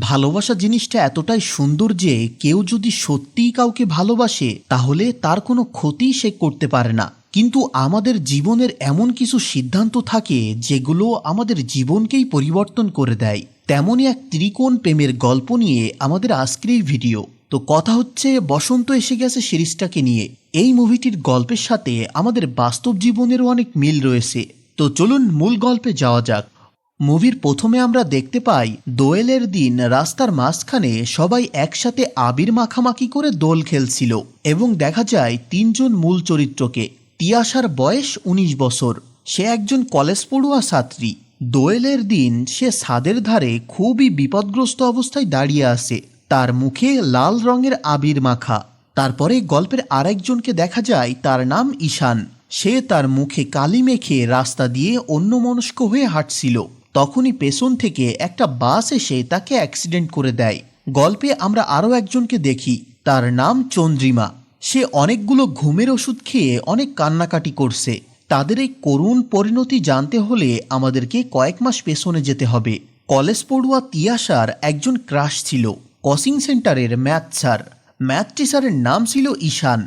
ভালোবাসা জিনিসটা এতটাই সুন্দর যে কেউ যদি সত্যিই কাউকে ভালোবাসে, তাহলে তার কোনো ক্ষতি সে করতে পারে না। কিন্তু আমাদের জীবনের এমন কিছু সিদ্ধান্ত থাকে, যেগুলো আমাদের জীবনকেই পরিবর্তন করে দেয়। তেমনই এক ত্রিকোণ প্রেমের গল্প নিয়ে আমাদের আজকের এই ভিডিও। তো কথা হচ্ছে, বসন্ত এসে গেছে সিরিজটাকে নিয়ে। এই মুভিটির গল্পের সাথে আমাদের বাস্তব জীবনেরও অনেক মিল রয়েছে। তো চলুন মূল গল্পে যাওয়া যাক। মুভির প্রথমে আমরা দেখতে পাই দোয়েলের দিন রাস্তার মাঝখানে সবাই একসাথে আবির মাখামাখি করে দোল খেলছিল এবং দেখা যায় তিনজন মূল চরিত্রকে। তিয়াসার বয়স ১৯ বছর। সে একজন কলেজ পড়ুয়া ছাত্রী। দোয়েলের দিন সে ছাদের ধারে খুবই বিপদগ্রস্ত অবস্থায় দাঁড়িয়ে আছে। তার মুখে লাল রঙের আবির মাখা। তারপরে গল্পের আরেকজনকে দেখা যায় তার নাম ঈশান। সে তার মুখে কালি মেখে রাস্তা দিয়ে অন্যমনস্ক হয়ে হাঁটছিল। তখনই পেছন থেকে একটা বাস এসে তাকে অ্যাক্সিডেন্ট করে দেয়। গল্পে আমরা আরও একজনকে দেখি, তার নাম চন্দ্রিমা। সে অনেকগুলো ঘুমের ওষুধ খেয়ে অনেক কান্নাকাটি করছে। তাদের এই করুণ পরিণতি জানতে হলে আমাদেরকে কয়েক মাস পেছনে যেতে হবে। কলেজ পড়ুয়া তিয়াসার একজন ক্রাশ ছিল, কোচিং সেন্টারের ম্যাথ স্যার। ম্যাথ টিচারের নাম ছিল ঈশান।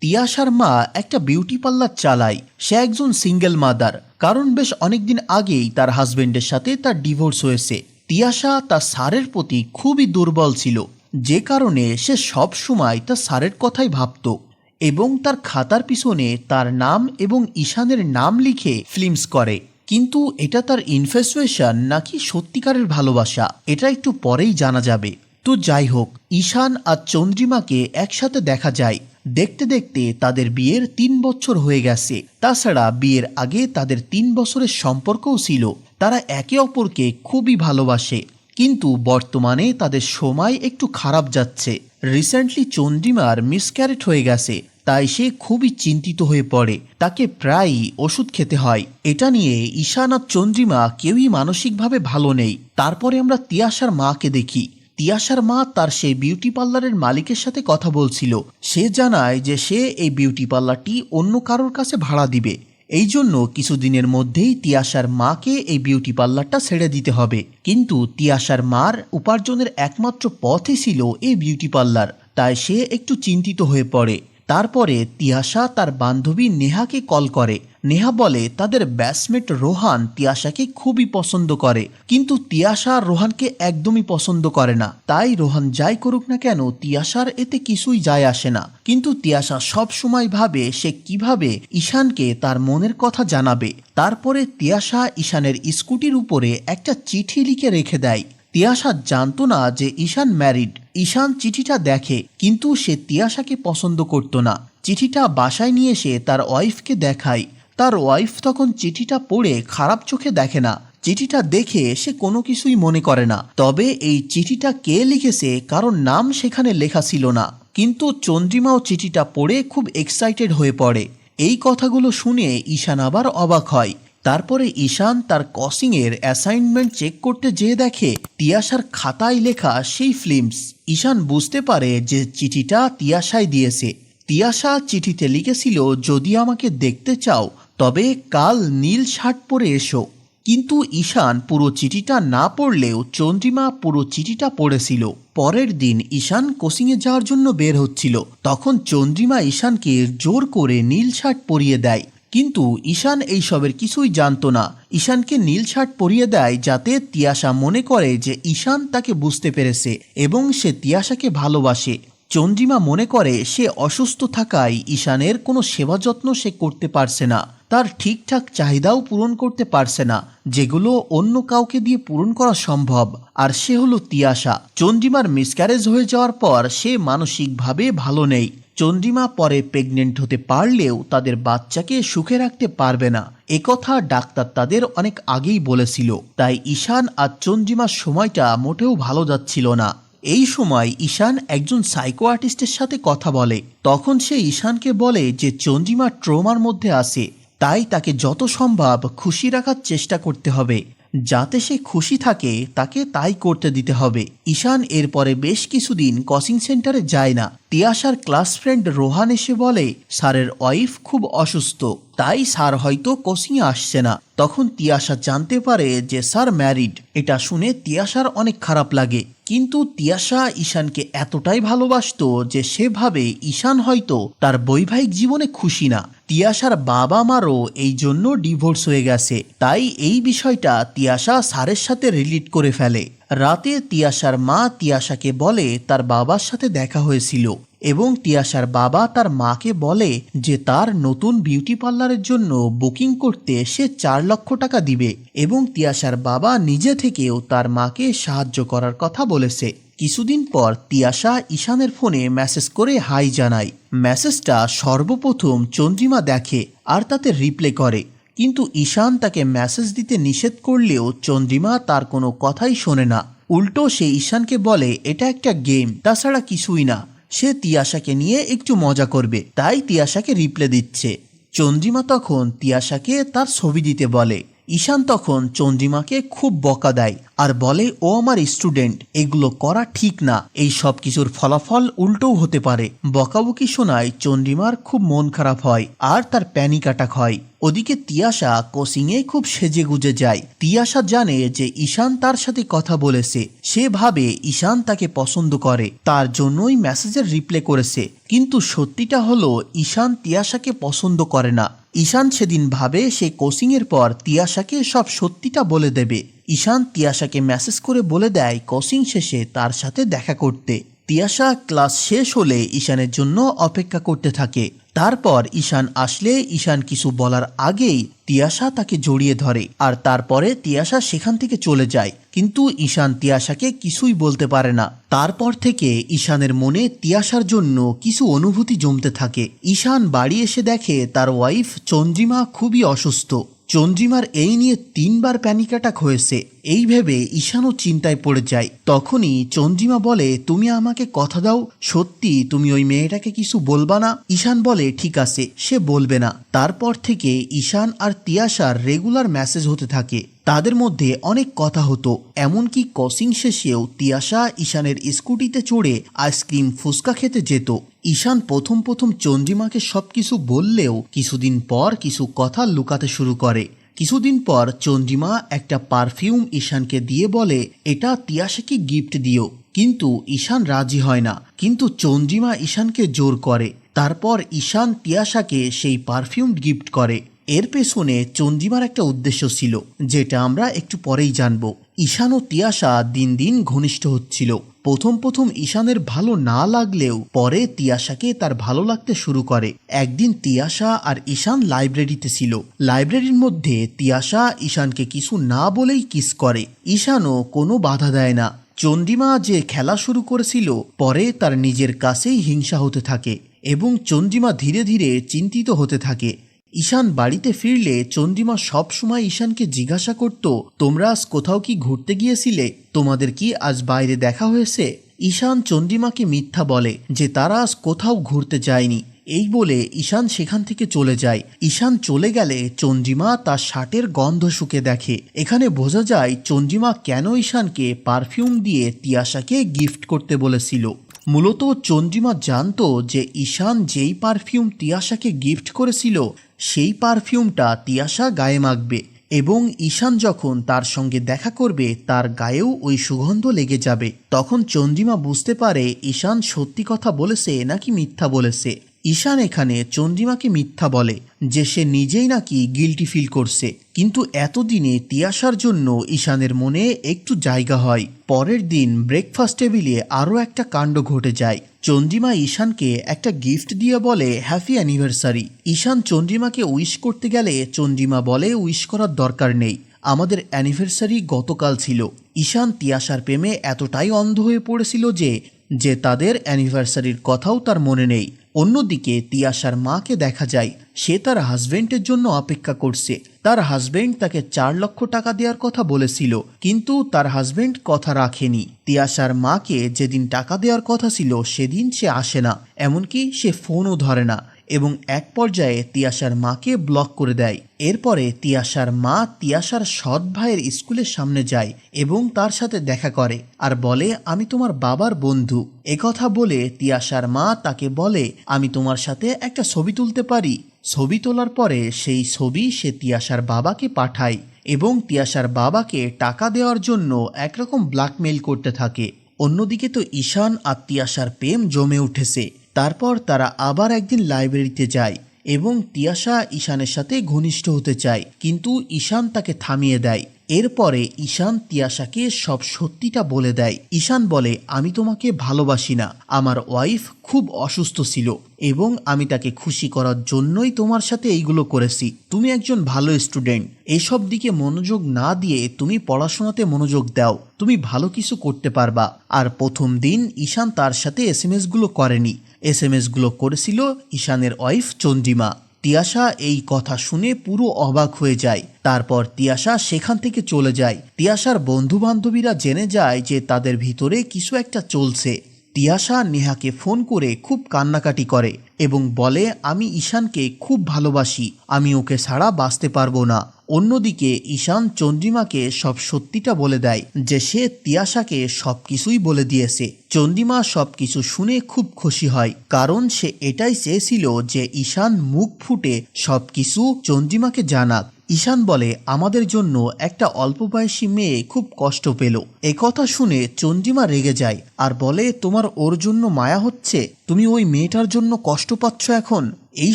তিয়াসার মা একটা বিউটি পার্লার চালায়। সে একজন সিঙ্গেল মাদার। কারণ বেশ অনেকদিন আগেই তার হাজবেন্ডের সাথে তার ডিভোর্স হয়েছে। তিয়াসা তার স্যারের প্রতি খুবই দুর্বল ছিল। যে কারণে সে সব সময় তার স্যারের কথাই ভাবত। এবং তার খাতার পিছনে তার নাম এবং ঈশানের নাম লিখে ফিল্মস করে। কিন্তু এটা তার ইনফেসুয়েশন নাকি সত্যিকারের ভালোবাসা, এটা একটু পরেই জানা যাবে। তো যাই হোক, ঈশান আর চন্দ্রিমাকে একসাথে দেখা যায়। দেখতে দেখতে তাদের বিয়ের তিন বছর হয়ে গেছে। তাছাড়া বিয়ের আগে তাদের তিন বছরের সম্পর্কও ছিল। তারা একে অপরকে খুবই ভালোবাসে। কিন্তু বর্তমানে তাদের সময় একটু খারাপ যাচ্ছে। রিসেন্টলি চন্দ্রিমার মিসক্যারেট হয়ে গেছে, তাই সে খুবই চিন্তিত হয়ে পড়ে। তাকে প্রায়ই ওষুধ খেতে হয়। এটা নিয়ে ঈশান আর চন্দ্রিমা কেউই মানসিকভাবে ভালো নেই। তারপরে আমরা তিয়াসার মাকে দেখি। তিয়াসার মা তার সেই বিউটি পার্লারের মালিকের সাথে কথা বলছিল। সে জানায় যে সে এই বিউটি পার্লারটি অন্য কারোর কাছে ভাড়া দিবে। এই জন্য কিছুদিনের মধ্যেই তিয়াশার মাকে এই বিউটি পার্লারটা ছেড়ে দিতে হবে। কিন্তু তিয়াশার মার উপার্জনের একমাত্র পথই ছিল এই বিউটি পার্লার তাই সে একটু চিন্তিত হয়ে পড়ে। তারপরে তিয়াসা তার বান্ধবী নেহাকে কল করে। নেহা বলে, তাদের ব্যাটসমেট রোহান তিয়াসাকে খুবই পছন্দ করে, কিন্তু তিয়াসা রোহানকে একদমই পছন্দ করে না। তাই রোহান যাই করুক না কেন তিয়াসার এতে কিছুই যায় আসে না। কিন্তু তিয়াসা সব সময় ভাবে সে কীভাবে ঈশানকে তার মনের কথা জানাবে। তারপরে তিয়াসা ঈশানের স্কুটির উপরে একটা চিঠি লিখে রেখে দেয়। তিয়াসা জানতো না যে ঈশান ম্যারিড। ঈশান চিঠিটা দেখে, কিন্তু সে তিয়াশাকে পছন্দ করত না। চিঠিটা বাসায় নিয়ে এসে তার ওয়াইফকে দেখায়। তার ওয়াইফ তখন চিঠিটা পড়ে খারাপ চোখে দেখে না। চিঠিটা দেখে সে কোনো কিছুই মনে করে না। তবে এই চিঠিটা কে লিখেছে কারণ নাম সেখানে লেখা ছিল না। কিন্তু চন্দ্রিমাও চিঠিটা পড়ে খুব এক্সাইটেড হয়ে পড়ে। এই কথাগুলো শুনে ঈশান আবার অবাক হয়। তারপরে ঈশান তার কসিং এর অ্যাসাইনমেন্ট চেক করতে যেয়ে দেখে তিয়াসার খাতায় লেখা সেই ফিল্মস ঈশান বুঝতে পারে যে চিঠিটা তিয়াসাই দিয়েছে। তিয়াসা চিঠিতে লিখেছিল, যদি আমাকে দেখতে চাও, তবে কাল নীল শার্ট পরে এসো। কিন্তু ঈশান পুরো চিঠিটা না পড়লেও চন্দ্রিমা পুরো চিঠিটা পড়েছিল। পরের দিন ঈশান কোচিংয়ে যাওয়ার জন্য বের হচ্ছিল। তখন চন্দ্রিমা ঈশানকে জোর করে নীল শার্ট পরিয়ে দেয়। কিন্তু ঈশান এইসবের কিছুই জানতো না। ঈশানকে নীল শার্ট পরিয়ে দেয় যাতে তিয়াসা মনে করে যে ঈশান তাকে বুঝতে পেরেছে এবং সে তিয়াসাকে ভালোবাসে। চন্দ্রিমা মনে করে সে অসুস্থ থাকায় ঈশানের কোনো সেবা যত্ন সে করতে পারছে না। তার ঠিকঠাক চাহিদাও পূরণ করতে পারছে না, যেগুলো অন্য কাউকে দিয়ে পূরণ করা সম্ভব। আর সে হলো তিয়াসা চন্দ্রিমার মিসক্যারেজ হয়ে যাওয়ার পর সে মানসিকভাবে ভালো নেই। চন্দ্রিমা পরে প্রেগনেন্ট হতে পারলেও তাদের বাচ্চাকে সুখে রাখতে পারবে না। একথা ডাক্তার তাদের অনেক আগেই বলেছিল। তাই ঈশান আর চন্দ্রিমার সময়টা মোটেও ভালো যাচ্ছিল না। এই সময় ঈশান একজন সাইকো আর্টিস্টের সাথে কথা বলে। তখন সে ঈশানকে বলে যে চন্দ্রিমা ট্রোমার মধ্যে আছে। তাই তাকে যত সম্ভব খুশি রাখার চেষ্টা করতে হবে। যাতে সে খুশি থাকে, তাকে তাই করতে দিতে হবে। ঈশান এরপরে বেশ কিছুদিন কোচিং সেন্টারে যায় না। তিয়াসার ক্লাস ফ্রেন্ড রোহান এসে বলে, স্যারের ওয়াইফ খুব অসুস্থ, তাই স্যার হয়তো কোচিংয়ে আসছে না। তখন তিয়াসা জানতে পারে যে স্যার ম্যারিড। এটা শুনে তিয়াশার অনেক খারাপ লাগে। কিন্তু তিয়াশা ঈশানকে এতটাই ভালোবাসত যে সেভাবে ঈশান হয়তো তার বৈবাহিক জীবনে খুশি না। তিয়াশার বাবা মারও এই জন্য ডিভোর্স হয়ে গেছে। তাই এই বিষয়টা তিয়াশা স্যারের সাথে রিলিট করে ফেলে। রাতে তিয়াশার মা তিয়াশাকে বলে তার বাবার সাথে দেখা হয়েছিল। এবং তিয়াশার বাবা তার মাকে বলে যে তার নতুন বিউটি পার্লারের জন্য বুকিং করতে সে চার লক্ষ টাকা দিবে এবং তিয়াশার বাবা নিজে থেকেও তার মাকে সাহায্য করার কথা বলেছে। কিছুদিন পর তিয়াশা ঈশানের ফোনে মেসেজ করে হাই জানায়। মেসেজটা সর্বপ্রথম চন্দ্রিমা দেখে আর তাতে রিপ্লে করে। কিন্তু ঈশান তাকে মেসেজ দিতে নিষেধ করলেও চন্দ্রিমা তার কোনো কথাই শোনে না। উল্টো সে ঈশানকে বলে, এটা একটা গেম তাছাড়া কিছুই না। সে তিয়াশাকে নিয়ে একটু মজা করবে, তাই তিয়াশাকে রিপ্লে দিচ্ছে। চন্দ্রিমা তখন তিয়াশাকে তার ছবি দিতে বলে। ঈশান তখন চন্দ্রিমাকে খুব বকা দেয়। আর বলে, ও আমার স্টুডেন্ট, এগুলো করা ঠিক না। এই সব কিছুর ফলাফল উল্টোও হতে পারে। বকাবকি শোনায় চন্দ্রিমার খুব মন খারাপ হয় আর তার প্যানিক অ্যাটাক হয়। ওদিকে তিয়াশা কোচিংয়ে খুব সেজে গুজে যায়। তিয়াশা জানে যে ঈশান তার সাথে কথা বলেছে। সে ভাবে ঈশান তাকে পছন্দ করে। তার জন্যই মেসেজের রিপ্লে করেছে। কিন্তু সত্যিটা হলো, ঈশান তিয়াশাকে পছন্দ করে না। ঈশান সেদিন ভাবে সে কোচিংয়ের পর তিয়াশাকে সব সত্যিটা বলে দেবে। ঈশান তিয়াশাকে মেসেজ করে বলে দেয় কোচিং শেষে তার সাথে দেখা করতে। তিয়াশা ক্লাস শেষ হলে ঈশানের জন্য অপেক্ষা করতে থাকে। তারপর ঈশান আসলে ঈশান কিছু বলার আগেই তিয়াশা তাকে জড়িয়ে ধরে আর তারপরে তিয়াশা সেখান থেকে চলে যায়। কিন্তু ঈশান তিয়াশাকে কিছুই বলতে পারে না। তারপর থেকে ঈশানের মনে তিয়াশার জন্য কিছু অনুভূতি জমতে থাকে। ঈশান বাড়ি এসে দেখে তার ওয়াইফ চন্দ্রিমা খুবই অসুস্থ। চন্দ্রিমার এই নিয়ে তিনবার প্যানিক অ্যাটাক হয়েছে, এই ভেবে ঈশানও চিন্তায় পড়ে যায়। তখনই চন্দ্রিমা বলে, তুমি আমাকে কথা দাও, সত্যি তুমি ওই মেয়েটাকে কিছু বলবা না? ঈশান বলে, ঠিক আছে। সে বলবে না। তারপর থেকে ঈশান আর তিয়াশার রেগুলার মেসেজ হতে থাকে। তাদের মধ্যে অনেক কথা হতো, এমনকি কসিং শেষেও তিয়াশা ঈশানের স্কুটিতে চড়ে আইসক্রিম ফুচকা খেতে যেত। ঈশান প্রথম প্রথম চন্দ্রিমাকে সব কিছু বললেও কিছুদিন পর কিছু কথা লুকাতে শুরু করে। কিছুদিন পর চন্দ্রিমা একটা পারফিউম ঈশানকে দিয়ে বলে, এটা তিয়াশাকে গিফট দিও। কিন্তু ঈশান রাজি হয় না। কিন্তু চন্দ্রিমা ঈশানকে জোর করে। তারপর ঈশান তিয়াশাকে সেই পারফিউম গিফট করে। এর পেছনে চন্দ্রিমার একটা উদ্দেশ্য ছিল, যেটা আমরা একটু পরেই জানব। ঈশান ও তিয়াশা দিন দিন ঘনিষ্ঠ হচ্ছিল। প্রথম প্রথম ঈশানের ভালো না লাগলেও পরে তিয়াশাকে তার ভালো লাগতে শুরু করে। একদিন তিয়াশা আর ঈশান লাইব্রেরিতে ছিল। লাইব্রেরির মধ্যে তিয়াশা ঈশানকে কিছু না বলেই কিস করে। ঈশানও কোনো বাধা দেয় না। চন্দ্রিমা যে খেলা শুরু করেছিল, পরে তার নিজের কাছেই হিংসা হতে থাকে এবং চন্দ্রিমা ধীরে ধীরে চিন্তিত হতে থাকে। ঈশান বাড়িতে ফিরলে চন্দ্রিমা সবসময় ঈশানকে জিজ্ঞাসা করত, তোমরা আজ কোথাও কি ঘুরতে গিয়েছিলে? তোমাদের কি আজ বাইরে দেখা হয়েছে? ঈশান চন্দ্রিমাকে মিথ্যা বলে যে তারা আজ কোথাও ঘুরতে যায়নি। এই বলে ঈশান সেখান থেকে চলে যায়। ঈশান চলে গেলে চন্দ্রিমা তার শার্টের গন্ধ শুকে দেখে। এখানে বোঝা যায় চন্দ্রিমা কেন ঈশানকে পারফিউম দিয়ে তিয়াশাকে গিফট করতে বলেছিল। মূলত চন্দ্রিমা জানত যে ঈশান যেই পারফিউম তিয়াশাকে গিফট করেছিল, সেই পারফিউমটা তিয়াশা গায়ে মাখবে এবং ঈশান যখন তার সঙ্গে দেখা করবে, তার গায়েও ওই সুগন্ধ লেগে যাবে। তখন চন্দ্রিমা বুঝতে পারে ঈশান সত্যি কথা বলেছে নাকি মিথ্যা বলেছে। ঈশান এখানে চন্দ্রিমাকে মিথ্যা বলে যে সে নিজেই নাকি গিলটি ফিল করছে। কিন্তু এতদিনে তিয়াশার জন্য ঈশানের মনে একটু জায়গা হয়। পরের দিন ব্রেকফাস্ট টেবিলে আরও একটা কাণ্ড ঘটে যায়। চন্দ্রিমা ঈশানকে একটা গিফট দিয়ে বলে হ্যাপি অ্যানিভার্সারি ঈশান চন্দ্রিমাকে উইশ করতে গেলে চন্দ্রিমা বলে উইশ করার দরকার নেই। আমাদের অ্যানিভার্সারি গতকাল ছিল। ঈশান তিয়াসার প্রেমে এতটাই অন্ধ হয়ে পড়েছিল যে যে তাদের অ্যানিভার্সারির কথাও তার মনে নেই। অন্যদিকে তিয়াশার মাকে দেখা যায়, সে তার হাজবেন্ডের জন্য অপেক্ষা করছে। তার হাজবেন্ড তাকে চার লক্ষ টাকা দেওয়ার কথা বলেছিল, কিন্তু তার হাজবেন্ড কথা রাখেনি। তিয়াশার মাকে যেদিন টাকা দেওয়ার কথা ছিল, সেদিন সে আসে না, এমনকি সে ফোনও ধরে না। এবং এক পর্যায়ে তিয়াশার মাকে ব্লক করে দেয়। এরপরে তিয়াশার মা তিয়াশার সৎ ভাইয়ের স্কুলের সামনে যায় এবং তার সাথে দেখা করে আর বলে, আমি তোমার বাবার বন্ধু। একথা বলে তিয়াশার মা তাকে বলে, আমি তোমার সাথে একটা ছবি তুলতে পারি। ছবি তোলার পরে সেই ছবি সে তিয়াশার বাবাকে পাঠায় এবং তিয়াশার বাবাকে টাকা দেওয়ার জন্য একরকম ব্ল্যাকমেইল করতে থাকে। অন্যদিকে তো ঈশান আর তিয়াশার প্রেম জমে উঠেছে। তারপর তারা আবার একদিন লাইব্রেরিতে যায় এবং তিয়াশা ঈশানের সাথে ঘনিষ্ঠ হতে চায়। কিন্তু ঈশান তাকে থামিয়ে দেয়। এরপরে ঈশান তিয়াশাকে সব সত্যিটা বলে দেয়। ঈশান বলে, আমি তোমাকে ভালোবাসি না। আমার ওয়াইফ খুব অসুস্থ ছিল এবং আমি তাকে খুশি করার জন্যই তোমার সাথে এইগুলো করেছি। তুমি একজন ভালো স্টুডেন্ট। এসব দিকে মনোযোগ না দিয়ে তুমি পড়াশোনাতে মনোযোগ দাও। তুমি ভালো কিছু করতে পারবা। আর প্রথম দিন ঈশান তার সাথে এস এসগুলো করেনি। এস এম এসগুলো করেছিল ঈশানের ওয়াইফ চন্দ্রিমা। তিয়াশা এই কথা শুনে পুরো অবাক হয়ে যায়। তারপর তিয়াশা সেখান থেকে চলে যায়। তিয়াশার বন্ধু বান্ধবীরা জেনে যায় যে তাদের ভিতরে কিছু একটা চলছে। তিয়াশা নেহাকে ফোন করে খুব কান্নাকাটি করে এবং বলে, আমি ঈশানকে খুব ভালোবাসি, আমি ওকে ছাড়া বাঁচতে পারব না। অন্যদিকে ঈশান চন্দ্রিমাকে সব সত্যিটা বলে দেয়, যে সে তিয়াশাকে সব কিছুই বলে দিয়েছে। চন্দ্রিমা সব কিছু শুনে খুব খুশি হয়, কারণ সে এটাই চেয়েছিল যে ঈশান মুখ ফুটে সব কিছু চন্দ্রিমাকে জানাক। ঈশান বলে, আমাদের জন্য একটা অল্প বয়সী মেয়ে খুব কষ্ট পেল। কথা শুনে চন্দ্রিমা রেগে যায় আর বলে, তোমার ওর জন্য মায়া হচ্ছে? তুমি ওই মেয়েটার জন্য কষ্ট পাচ্ছ এখন? এই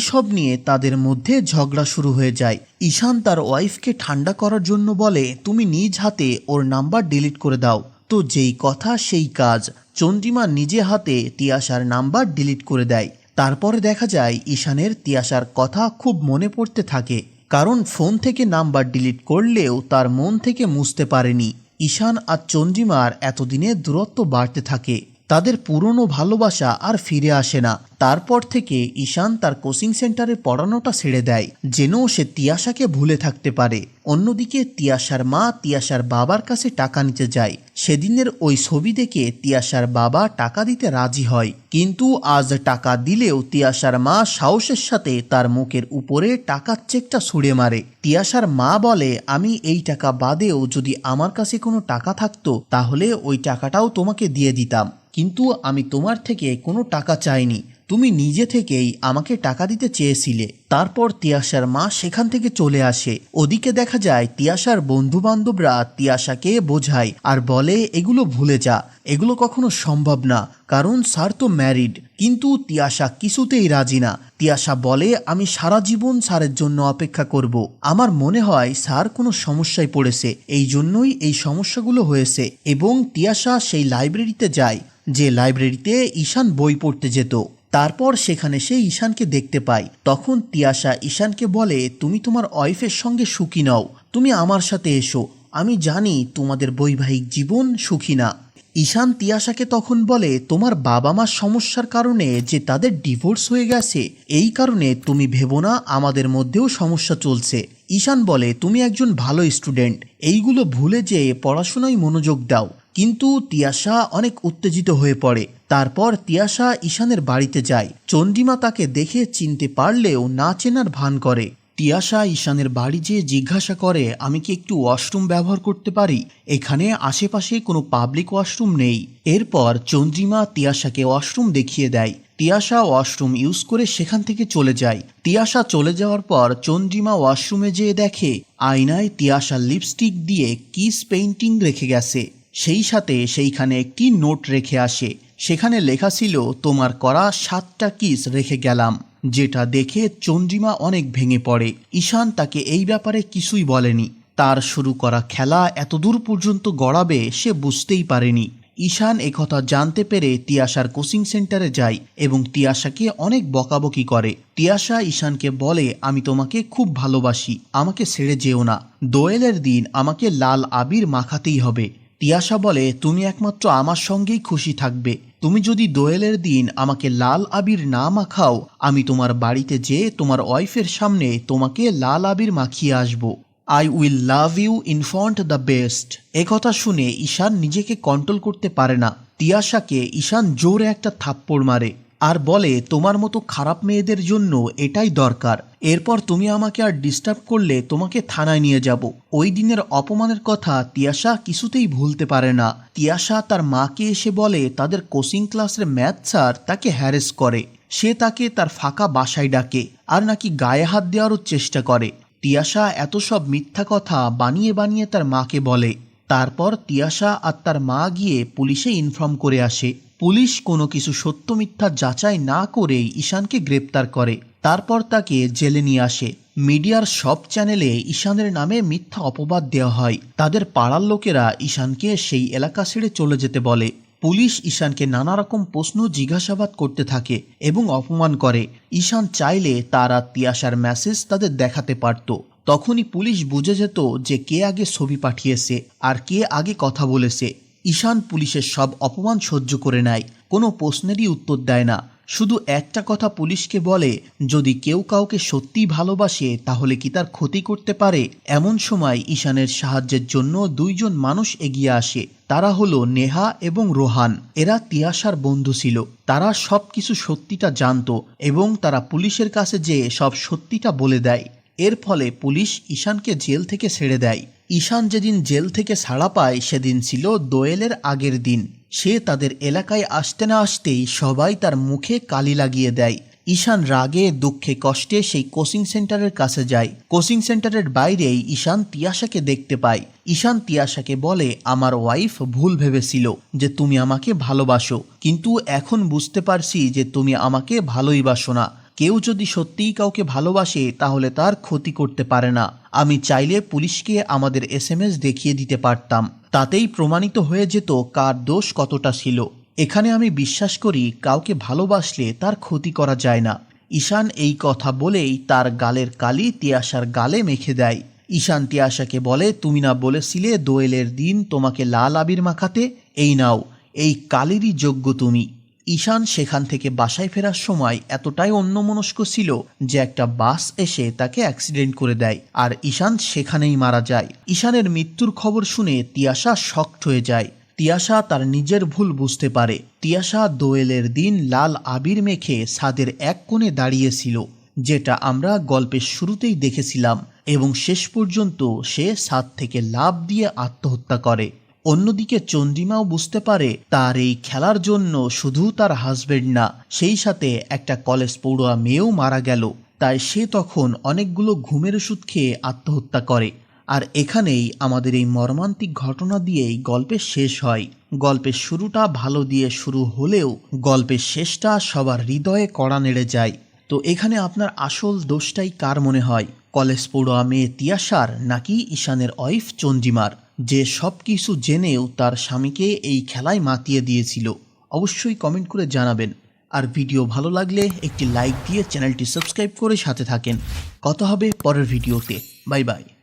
সব নিয়ে তাদের মধ্যে ঝগড়া শুরু হয়ে যায়। ঈশান তার ওয়াইফকে ঠান্ডা করার জন্য বলে, তুমি নিজ হাতে ওর নাম্বার ডিলিট করে দাও। তো যেই কথা, সেই কাজ। চন্দ্রিমা নিজে হাতে তিয়াশার নাম্বার ডিলিট করে দেয়। তারপরে দেখা যায়, ঈশানের তিয়াশার কথা খুব মনে পড়তে থাকে। কারণ ফোন থেকে নাম্বার ডিলিট করলেও তার মন থেকে মুছতে পারেনি। ঈশান আর চন্দ্রিমার এতদিনের দূরত্ব বাড়তে থাকে। তাদের পুরনো ভালোবাসা আর ফিরে আসে না। তারপর থেকে ঈশান তার কোচিং সেন্টারে পড়ানোটা ছেড়ে দেয়, যেন সে তিয়াশাকে ভুলে থাকতে পারে। অন্যদিকে তিয়াশার মা তিয়াশার বাবার কাছে টাকা নিতে যায়। সেদিনের ওই ছবি দেখে তিয়াশার বাবা টাকা দিতে রাজি হয়। কিন্তু আজ টাকা দিলেও তিয়াশার মা সাহসের সাথে তার মুখের উপরে টাকার চেকটা ছুঁড়ে মারে। তিয়াশার মা বলে, আমি এই টাকা বাদেও যদি আমার কাছে কোনো টাকা থাকতো, তাহলে ওই টাকাটাও তোমাকে দিয়ে দিতাম। কিন্তু আমি তোমার থেকে কোনো টাকা চাইনি। তুমি নিজে থেকেই আমাকে টাকা দিতে চেয়েছিলে। তারপর তিয়াশার মা সেখান থেকে চলে আসে। ওদিকে দেখা যায় তিয়াশার বন্ধু বান্ধবরা তিয়াশাকে বোঝায় আর বলে, এগুলো ভুলে যা। এগুলো কখনো সম্ভব না। কারণ স্যার তো ম্যারিড। কিন্তু তিয়াশা কিছুতেই রাজি না। তিয়াশা বলে, আমি সারা জীবন স্যারের জন্য অপেক্ষা করব। আমার মনে হয় স্যার কোনো সমস্যায় পড়েছে। এই জন্যই এই সমস্যাগুলো হয়েছে। এবং তিয়াশা সেই লাইব্রেরিতে যায়। যে লাইব্রেরিতে ঈশান বই পড়তে যেত, তারপর সেখানে সে ঈশানকে দেখতে পায়। তখন তিয়াশা ঈশানকে বলে, তুমি তোমার ওয়াইফের সঙ্গে সুখী নও, তুমি আমার সাথে এসো, আমি জানি তোমাদের বৈবাহিক জীবন সুখী না। ঈশান তিয়াশাকে তখন বলে, তোমার বাবা মার সমস্যার কারণে যে তাদের ডিভোর্স হয়ে গেছে, এই কারণে তুমি ভেবো না, আমাদের মধ্যেও সমস্যা চলছে। ঈশান বলে, তুমি একজন ভালো স্টুডেন্ট, এইগুলো ভুলে যেয়ে পড়াশোনায় মনোযোগ দাও। কিন্তু তিয়াশা অনেক উত্তেজিত হয়ে পড়ে। তারপর তিয়াশা ঈশানের বাড়িতে যায়। চন্ডিমা তাকে দেখে চিনতে পারলেও না চেনার ভান করে। তিয়াশা ঈশানের বাড়ি যেয়ে জিজ্ঞাসা করে, আমি কি একটু ওয়াশরুম ব্যবহার করতে পারি? এখানে আশেপাশে কোনো পাবলিক ওয়াশরুম নেই। এরপর চন্দ্রিমা তিয়াশাকে ওয়াশরুম দেখিয়ে দেয়। তিয়াশা ওয়াশরুম ইউজ করে সেখান থেকে চলে যায়। তিয়াশা চলে যাওয়ার পর চন্দ্রিমা ওয়াশরুমে যেয়ে দেখে, আয়নায় তিয়াশা লিপস্টিক দিয়ে কিস পেইন্টিং রেখে গেছে। সেই সাথে সেইখানে একটি নোট রেখে আসে। সেখানে লেখা ছিল, তোমার করা সাতটা কিস রেখে গেলাম, যেটা দেখে চন্দ্রিমা অনেক ভেঙে পড়ে। ঈশান তাকে এই ব্যাপারে কিছুই বলেনি। তার শুরু করা খেলা এত দূর পর্যন্ত গড়াবে সে বুঝতেই পারেনি। ঈশান একথা জানতে পেরে তিয়াশার কোচিং সেন্টারে যায় এবং তিয়াশাকে অনেক বকাবকি করে। তিয়াশা ঈশানকে বলে, আমি তোমাকে খুব ভালোবাসি, আমাকে ছেড়ে যেও না। দোয়েলের দিন আমাকে লাল আবির মাখাতেই হবে। তিয়াশা বলে, তুমি একমাত্র আমার সঙ্গেই খুশি থাকবে। তুমি যদি দোয়েলের দিন আমাকে লাল আবির না মাখাও, আমি তোমার বাড়িতে যেয়ে তোমার ওয়াইফের সামনে তোমাকে লাল আবির মাখিয়ে আসব। I will love you in front the best. একথা শুনে ঈশান নিজেকে কন্ট্রোল করতে পারে না। তিয়াসাকে ঈশান জোরে একটা থাপ্পড় মারে। আর বলে, তোমার মতো খারাপ মেয়েদের জন্য এটাই দরকার। এরপর তুমি আমাকে আর ডিস্টার্ব করলে তোমাকে থানায় নিয়ে যাব। ওই দিনের অপমানের কথা তিয়াশা কিছুতেই ভুলতে পারে না। তিয়াশা তার মাকে এসে বলে, তাদের কোচিং ক্লাসের ম্যাথ স্যার তাকে হ্যারেস করে। সে তাকে তার ফাঁকা বাসায় ডাকে আর নাকি গায়ে হাত দেওয়ারও চেষ্টা করে। তিয়াশা এত সব মিথ্যা কথা বানিয়ে বানিয়ে তার মাকে বলে। তারপর তিয়াশা আর তার মা গিয়ে পুলিশে ইনফর্ম করে আসে। পুলিশ কোনো কিছু সত্য মিথ্যা যাচাই না করেই ঈশানকে গ্রেপ্তার করে। তারপর তাকে জেলে নিয়ে আসে। মিডিয়ার সব চ্যানেলে ঈশানের নামে মিথ্যা অপবাদ দেওয়া হয়। তাদের পাড়ার লোকেরা ঈশানকে সেই এলাকা ছেড়ে চলে যেতে বলে। পুলিশ ঈশানকে নানা রকম প্রশ্ন জিজ্ঞাসাবাদ করতে থাকে এবং অপমান করে। ঈশান চাইলে তারা তিয়াশার মেসেজ তাদের দেখাতে পারত। তখনই পুলিশ বুঝে যেত যে কে আগে ছবি পাঠিয়েছে আর কে আগে কথা বলেছে। ঈশান পুলিশের সব অপমান সহ্য করে নেয়, কোনো প্রশ্নেরই উত্তর দেয় না। শুধু একটা কথা পুলিশকে বলে, যদি কেউ কাউকে সত্যিই ভালোবাসে, তাহলে কি তার ক্ষতি করতে পারে? এমন সময় ঈশানের সাহায্যের জন্য দুইজন মানুষ এগিয়ে আসে। তারা হলো নেহা এবং রোহান। এরা তিয়াশার বন্ধু ছিল। তারা সব কিছু সত্যিটা জানতো এবং তারা পুলিশের কাছে যেয়ে সব সত্যিটা বলে দেয়। এর ফলে পুলিশ ঈশানকে জেল থেকে ছেড়ে দেয়। ঈশান যেদিন জেল থেকে ছাড়া পায়, সেদিন ছিল দোয়েলের আগের দিন। সে তাদের এলাকায় আসতে না আসতেই সবাই তার মুখে কালি লাগিয়ে দেয়। ঈশান রাগে, দুঃখে, কষ্টে সেই কোচিং সেন্টারের কাছে যায়। কোচিং সেন্টারের বাইরেই ঈশান তিয়াশাকে দেখতে পায়। ঈশান তিয়াশাকে বলে, আমার ওয়াইফ ভুল ভেবেছিল যে তুমি আমাকে ভালোবাসো। কিন্তু এখন বুঝতে পারছি যে তুমি আমাকে ভালোই বাসো না। কেউ যদি সত্যিই কাউকে ভালোবাসে, তাহলে তার ক্ষতি করতে পারে না। আমি চাইলে পুলিশকে আমাদের এস দেখিয়ে দিতে পারতাম। তাতেই প্রমাণিত হয়ে যেত কার দোষ কতটা ছিল। এখানে আমি বিশ্বাস করি, কাউকে ভালোবাসলে তার ক্ষতি করা যায় না। ঈশান এই কথা বলেই তার গালের কালি তিয়াশার গালে মেখে দেয়। ঈশান তিয়াশাকে বলে, তুমি না বলেছিলে দোয়েলের দিন তোমাকে লাল আবির মাখাতে? এই নাও, এই কালেরই যোগ্য তুমি। ঈশান সেখান থেকে বাসায় ফেরার সময় এতটাই অন্যমনস্ক ছিল যে একটা বাস এসে তাকে অ্যাক্সিডেন্ট করে দেয়, আর ঈশান সেখানেই মারা যায়। ঈশানের মৃত্যুর খবর শুনে তিয়াশা শক্ট হয়ে যায়। তিয়াশা তার নিজের ভুল বুঝতে পারে। তিয়াশা দোয়েলের দিন লাল আবির মেখে ছাদের এক কোণে দাঁড়িয়েছিল, যেটা আমরা গল্পের শুরুতেই দেখেছিলাম, এবং শেষ পর্যন্ত সে ছাদ থেকে লাভ দিয়ে আত্মহত্যা করে। অন্যদিকে চন্দ্রিমাও বুঝতে পারে তার এই খেলার জন্য শুধু তার হাজবেন্ড না, সেই সাথে একটা কলেজ পড়ুয়া মেয়েও মারা গেল। তাই সে তখন অনেকগুলো ঘুমের ওষুধ খেয়ে আত্মহত্যা করে। আর এখানেই আমাদের এই মর্মান্তিক ঘটনা দিয়েই গল্পের শেষ হয়। গল্পের শুরুটা ভালো দিয়ে শুরু হলেও গল্পের শেষটা সবার হৃদয়ে কড়া নেড়ে যায়। তো এখানে আপনার আসল দোষটাই কার মনে হয়? কলেজ পড়ুয়া মেয়ে তিয়াসার নাকি ঈশানের ওয়াইফ চন্দ্রিমার? যে সব কিছু জেনেও তার স্বামীকে এই খেলায় মাতিয়ে দিয়েছিল। অবশ্যই কমেন্ট করে জানাবেন। আর ভিডিও ভালো লাগলে একটি লাইক দিয়ে চ্যানেলটি সাবস্ক্রাইব করে সাথে থাকেন। কথা হবে পরের ভিডিওতে। Bye bye.